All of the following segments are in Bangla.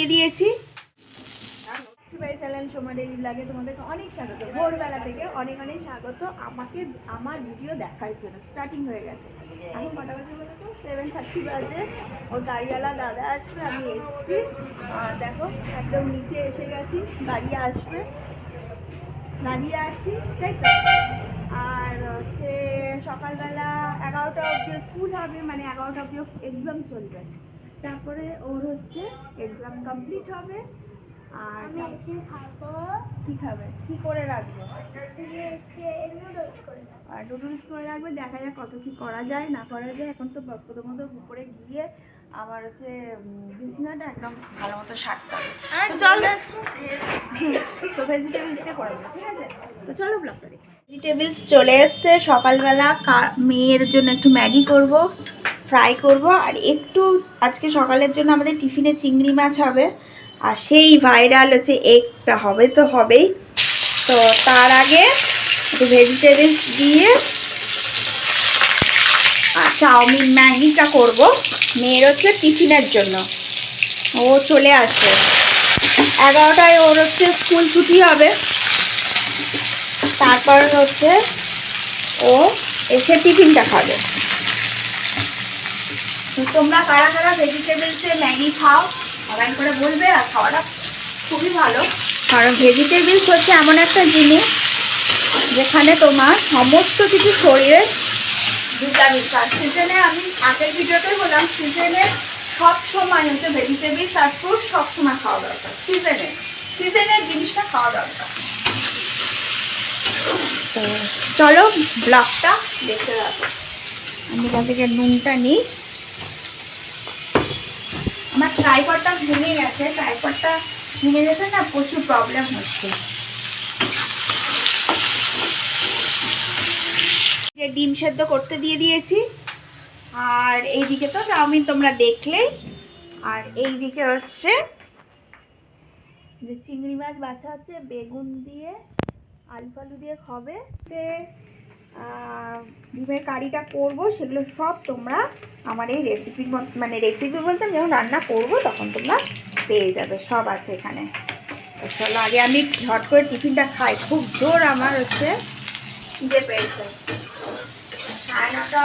দিয়ে দিয়েছি। অনেক স্বাগত। ভোরবেলা থেকে অনেক স্বাগত। আমাকে, আমার ভিডিও দেখার জন্য স্টার্টিং হয়ে গেছে। তো? সেভেন থার্টি দাদা আসবে, আমি দেখো, একদম নিচে এসে গেছি। আসবে। দাঁড়িয়ে আছি, তাই তো? আর হচ্ছে সকালবেলা এগারোটা অবধি স্কুল হবে মানে এগারোটা অব্দি এক্সাম চলবে। তারপরে ওর হচ্ছে এক্সাম কমপ্লিট হবে। আর আমি এসে খাব? কি খাবে? কি করে রাখবে? আর নুডলস করে রাখবে দেখা যাক কত কি করা যায় না করা যায়। এখন তো প্রথমত উপরে গিয়ে আমার হচ্ছে বিছানাটা একদম ভালো মতো সারতে হবে। আর তো ভেজিটেবলসকে করে ঠিক আছে? তো চলো ব্লগটা দেখি। ভেজিটেবলস চলে এসছে। সকালবেলা মেয়ের জন্য একটু ম্যাগি করব। ফ্রাই করব। আর একটু আজকে সকালের জন্য আমাদের টিফিনে চিংড়ি মাছ হবে। আর সেই ভাইরাল হচ্ছে এগটা হবে তো হবেই। তো তার আগে একটু ভেজিটেবলস দিয়ে আর চাউমিন ম্যাগিটা করব। মেয়ের হচ্ছে টিফিনের জন্য। ও চলে আসবে এগারোটায় ওর হচ্ছে স্কুল ছুটি হবে। তারপর হচ্ছে ও এসে টিফিনটা খাবে। তোমরা কারা কারা ভেজিটেবলসে ম্যাগি খাও সবাই করে বলবে আর খাওয়াটা খুবই ভালো। কারণ ভেজিটেবলস হচ্ছে এমন একটা জিনিস যেখানে তোমার সমস্ত কিছু শরীরের ভিটামিন আর সিজনে আমি আগের ভিডিওতেই বললাম সিজনে সব সময় হচ্ছে ভেজিটেবলস আর ফ্রুট সব সময় খাওয়া দরকার সিজনে সিজনের জিনিসটা খাওয়া দরকার। তো চলো ব্লগটা দেখতে রাখো আমি থেকে নুনটা নিই। আমার ট্রাইপডটা ভেঙে গেছে ট্রাইপডটা ভেঙে গেছে না প্রচুর প্রবলেম হচ্ছে। যে ডিম সেদ্ধ করতে দিয়ে দিয়েছি আর এইদিকে তো চাউমিন তোমরা দেখলেই আর এইদিকে হচ্ছে যে চিংড়ি মাছ বাছা হচ্ছে বেগুন দিয়ে আলু ফালু দিয়ে তে, ডিমের কারিটা করব সেগুলো সব তোমরা আমার এই রেসিপির মানে রেসিপি বলতে আমি যখন রান্না করব তখন তোমরা পেয়ে যাবে, সব আছে এখানে। চলো, আগে আমি ঝট করে টিফিনটা খাই। খুব জোর আমার হচ্ছে যে পেয়েছে। নটা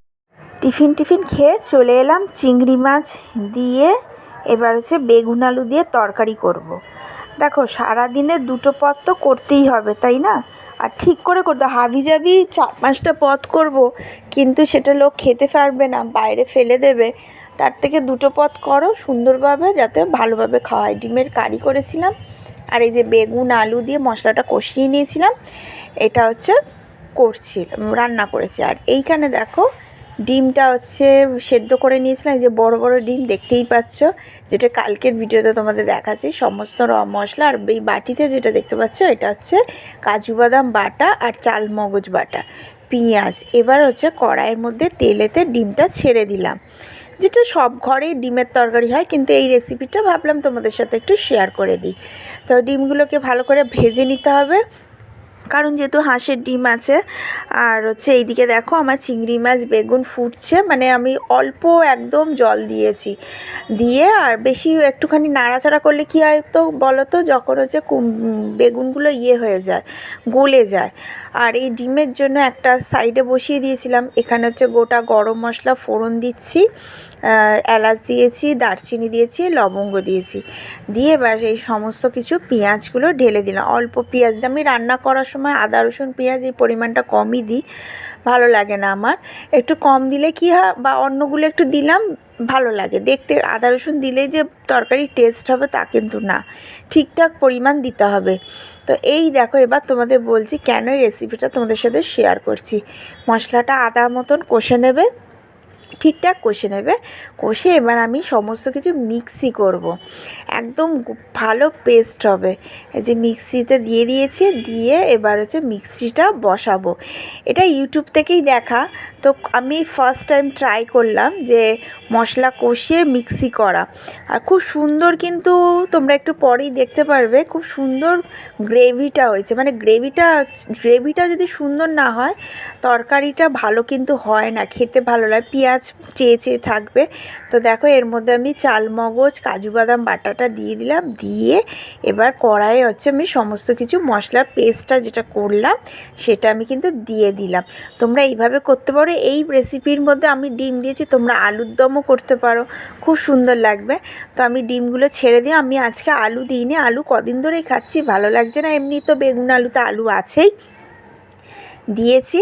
tiffin tiffin খেয়ে চলে এলাম চিংড়ি মাছ দিয়ে। এবার হচ্ছে বেগুন আলু দিয়ে তরকারি করব। দেখো, সারাদিনে দুটো পদ তো করতেই হবে, তাই না? আর ঠিক করে করতে হাবি। জাবি চার পাঁচটা পদ করব, কিন্তু সেটা লোক খেতে পারবে না, বাইরে ফেলে দেবে। তার থেকে দুটো পদ করো সুন্দরভাবে, যাতে ভালোভাবে খাওয়া হয়। ডিমের কারি করেছিলাম, আর এই যে বেগুন আলু দিয়ে মশলাটা কষিয়ে নিয়েছিলাম, এটা হচ্ছে করছি, রান্না করেছি। আর এইখানে দেখো ডিমটা হচ্ছে সেদ্ধ করে নিয়েছিলাম যে বড় বড় ডিম দেখতেই পাচ্ছ, যেটা কালকের ভিডিওতে তোমাদের দেখাচ্ছি, সমস্ত র মশলা আর এই বাটিতে যেটা দেখতে পাচ্ছ, এটা হচ্ছে কাজু বাদাম বাটা আর চাল মগজ বাটা, পেঁয়াজ। এবার হচ্ছে কড়াইয়ের মধ্যে তেলেতে ডিমটা ছেড়ে দিলাম, যেটা সব ঘরেই ডিমের তরকারি হয়, কিন্তু এই রেসিপিটা ভাবলাম তোমাদের সাথে একটু শেয়ার করে দিই। তো ডিমগুলোকে ভালো করে ভেজে নিতে হবে কারণ যেহেতু হাঁসের ডিম আছে, আর হচ্ছে এইদিকে দেখো আমার চিংড়ি মাছ, বেগুন ফুটছে মানে আমি অল্প একদম জল দিয়েছি। দিয়ে আর বেশি একটুখানি নাড়াচাড়া করলে কী হয় তো বলো তো যখন হচ্ছে বেগুনগুলো ইয়ে হয়ে যায়, গলে যায়। আর এই ডিমের জন্য একটা সাইডে বসিয়ে দিয়েছিলাম, এখানে হচ্ছে গোটা গরম মশলা ফোড়ন দিচ্ছি। এলাচ দিয়েছি, দারচিনি দিয়েছি, লবঙ্গ দিয়েছি। দিয়ে এবার এই সমস্ত কিছু পেঁয়াজগুলো ঢেলে দিলাম। অল্প পেঁয়াজ দিয়ে আমি রান্না করার সময় আদা, রসুন, পেঁয়াজ এই পরিমাণটা কমই দিই। ভালো লাগে না আমার। একটু কম দিলে কি হয় বা অন্যগুলো একটু দিলাম, ভালো লাগে। দেখতে আদা, রসুন দিলেই যে তরকারি টেস্ট হবে তা কিন্তু না। ঠিকঠাক পরিমাণ দিতে হবে। তো এই দেখো এবার তোমাদের বলছি কেন এই রেসিপিটা তোমাদের সাথে শেয়ার করছি। মশলাটা আদা মতন কষে নেবে। ঠিকঠাক কষে নেবে। কষে এবার আমি সমস্ত কিছু মিক্সি করব। একদম ভালো পেস্ট হবে। এই যে মিক্সিতে দিয়ে দিয়েছি, দিয়ে এবার হচ্ছে মিক্সিটা বসাবো। এটা ইউটিউব থেকেই দেখা। তো আমি ফার্স্ট টাইম ট্রাই করলাম যে মশলা কষিয়ে মিক্সি করা। আর খুব সুন্দর কিন্তু তোমরা একটু পরেই দেখতে পারবে, খুব সুন্দর গ্রেভিটা হয়েছে। মানে গ্রেভিটা গ্রেভিটা যদি সুন্দর না হয়, তরকারিটা ভালো কিন্তু হয় না, খেতে ভালো লাগে। পেঁয়াজ চেয়ে চেয়ে থাকবে। তো দেখো এর মধ্যে আমি চালমগজ কাজু বাদাম, বাটাটা দিয়ে দিলাম। দিয়ে এবার কড়াইয়ে হচ্ছে আমি সমস্ত কিছু মশলার পেস্টটা যেটা করলাম, সেটা আমি কিন্তু দিয়ে দিলাম। তোমরা এইভাবে করতে পারো। এই রেসিপির মধ্যে আমি ডিম দিয়েছি, তোমরা আলুর দমও করতে পারো। খুব সুন্দর লাগবে। তো আমি ডিমগুলো ছেড়ে দিয়ে, আমি আজকে আলু দিইনি। আলু কদিন ধরেই খাচ্ছি। ভালো লাগছে না। এমনি তো বেগুন আলুতে আলু আছেই। দিয়েছি।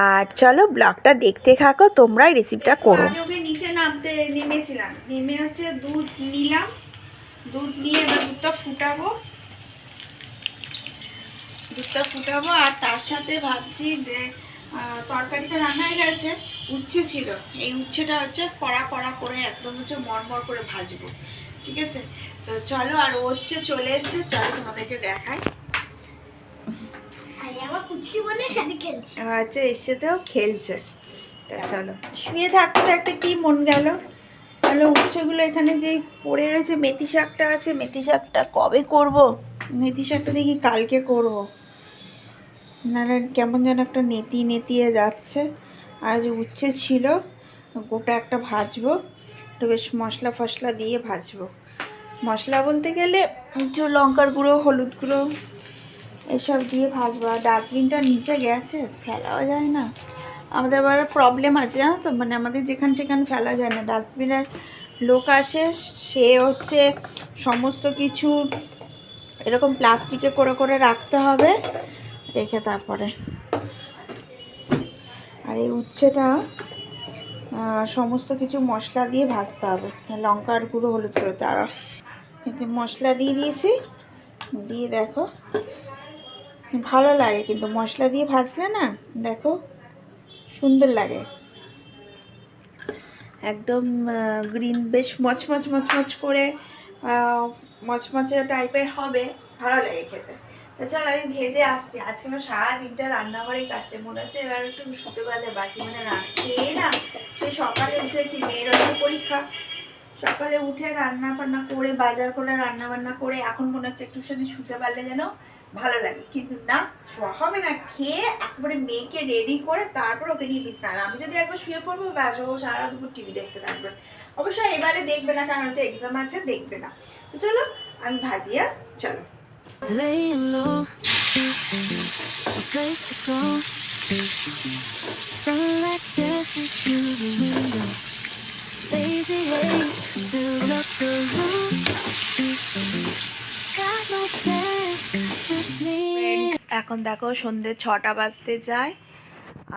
আর চলো ব্লগটা দেখতে থাকো, তোমরাই রেসিপিটা করো। ওকে নিচে নামতে নেমেছিলাম। নেমে হচ্ছে দুধ নিলাম। দুধ নিয়ে এবার দুধটা ফুটাবো। দুধটা ফুটাবো, আর তার সাথে ভাবছি যে তরকারি তো রান্না হয়ে গেছে, উচ্ছে ছিল। এই উচ্ছেটা হচ্ছে কড়া কড়া করে একদম হচ্ছে মরমর করে ভাজবো। ঠিক আছে? তো চলো, আর হচ্ছে চলে এসছে, চলো তোমাদেরকে দেখাই। আর আমার সাথে খেলছি। আচ্ছা এর সাথেও খেলছে। তা চলো শুয়ে থাকতে থাকতে কি মন গেল? তাহলে উচ্ছেগুলো এখানে যে পড়ে রয়েছে মেথি শাকটা আছে মেথি শাকটা কবে করব? মেথি শাকটা দেখি কালকে করব। নাহলে কেমন যেন একটা নেতি নেতিয়ে যাচ্ছে। আর যে উচ্ছে ছিল গোটা একটা ভাজবো। একটু বেশ মশলা ফসলা দিয়ে ভাজবো। মশলা বলতে গেলে একটু লঙ্কার গুঁড়ো হলুদ গুঁড়ো এসব দিয়ে ভাজবো। আর ডাস্টবিনটা নিচে গেছে, ফেলাও যায় না। আমাদের আবার প্রবলেম আছে, জানো তো? মানে আমাদের যেখানে সেখানে ফেলা যায় না। ডাস্টবিনের লোক আসে, সে হচ্ছে সমস্ত কিছু এরকম প্লাস্টিকে করে করে রাখতে হবে, রেখে তারপরে। আর এই উচ্ছেটা সমস্ত কিছু মশলা দিয়ে ভাজতে হবে। লঙ্কার গুঁড়ো, হলুদ গুঁড়ো তারা কিন্তু মশলা দিয়ে দিয়েছি, দিয়ে দেখো। ভালো লাগে কিন্তু মশলা দিয়ে ভাজলে না, দেখো সুন্দর লাগে। একদম গ্রিন বেশ মচমচ মচমচ করে মচমচে টাইপের হবে, ভালো লাগে খেতে। তাছাড়া আমি ভেজে আসছি। আজকে আমার সারা দিনটা রান্নাঘরেই কাটছে। মনে হচ্ছে এবার একটু পারলে বাঁচি মানে খেয়ে না, সেই সকালে উঠেছি, মেয়ের হচ্ছে পরীক্ষা। সকালে উঠে রান্না বান্না করে, বাজার করে রান্না বান্না করে, এখন মনে হচ্ছে একটুখানি শুতে পারলে যেন ভালো লাগে। কিন্তু না হবে না। খেয়ে একবারে মেয়েকে রেডি করে তারপর ওকে নিয়ে বিছনা। আমি যদি একবার শুয়ে পড়ব, ব্যাস, ও সারা দুপুর টিভি দেখতে থাকবে। অবশ্যই এবারে দেখবে না, কারণ হচ্ছে এক্সাম আছে, দেখবে না। তো চলো, আমি ভাজিয়া, চলো. Sunlight dances through the window. Lazy haze filled up এখন দেখো সন্ধে ছটা বাজতে যায়।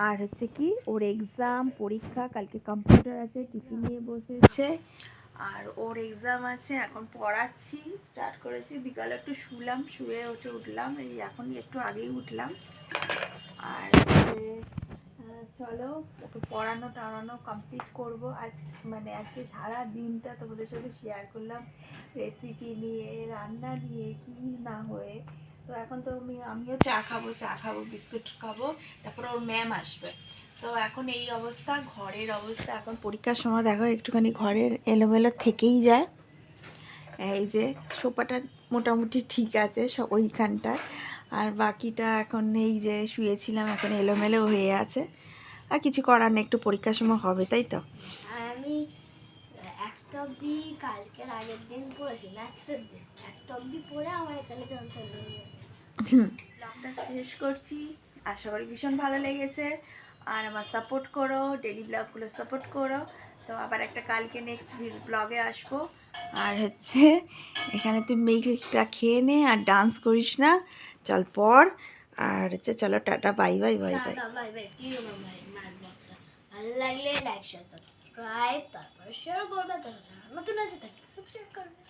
আর হচ্ছে কি, ওর এক্সাম পরীক্ষা, কালকে কম্পিউটার আছে টিফিন নিয়ে বসেছে। আর ওর এক্সাম আছে, এখন পড়াচ্ছি স্টার্ট করেছি। বিকালে একটু শুলাম, শুয়ে উঠে উঠলাম, এই এখনই একটু আগেই উঠলাম। আর চলো, ওকে পড়ানো টাড়ানো কমপ্লিট করব। আজ মানে আজকে সারা দিনটা তোমাদের সাথে শেয়ার করলাম। রেসিপি নিয়ে, রান্না নিয়ে, কি না হয়ে। তো এখন তো আমি, আমিও চা খাব চা খাব, বিস্কুট খাব, তারপরে ওর ম্যাম আসবে। তো এখন এই অবস্থা, ঘরের অবস্থা, এখন পরীক্ষার সময় দেখো, একটুখানি ঘরের এলোমেলো থেকেই যায়। এই যে সোফাটা মোটামুটি ঠিক আছে ওইখানটা। আর বাকিটা এখন এই যে শুয়েছিলাম, এখন এলোমেলো হয়ে আছে। আর কিছু করার নেই, একটু পরীক্ষার সময় হবে, তাই তো? আমি একটা অবধি কালকের আগের দিন পড়েছি ম্যাথসের দিন। একটা অবধি পড়ে আমার এখানে। ব্লগটা শেষ করছি। আশা করি ভীষণ ভালো লেগেছে। আর আমার সাপোর্ট করো ডেলি ব্লগগুলো সাপোর্ট করো। তো আবার একটা কালকে নেক্সট ব্লগে আসব। আর হচ্ছে, এখানে তুই মিল্কটা খেয়ে নে আর ডান্স করিস না। চল পর। আর হচ্ছে, চলো tata bye bye bye bye. ভালো লাগলে লাইক শেয়ার সাবস্ক্রাইব তারপরে শেয়ার করবে, তারপরে নতুন আছে সাবস্ক্রাইব করবে।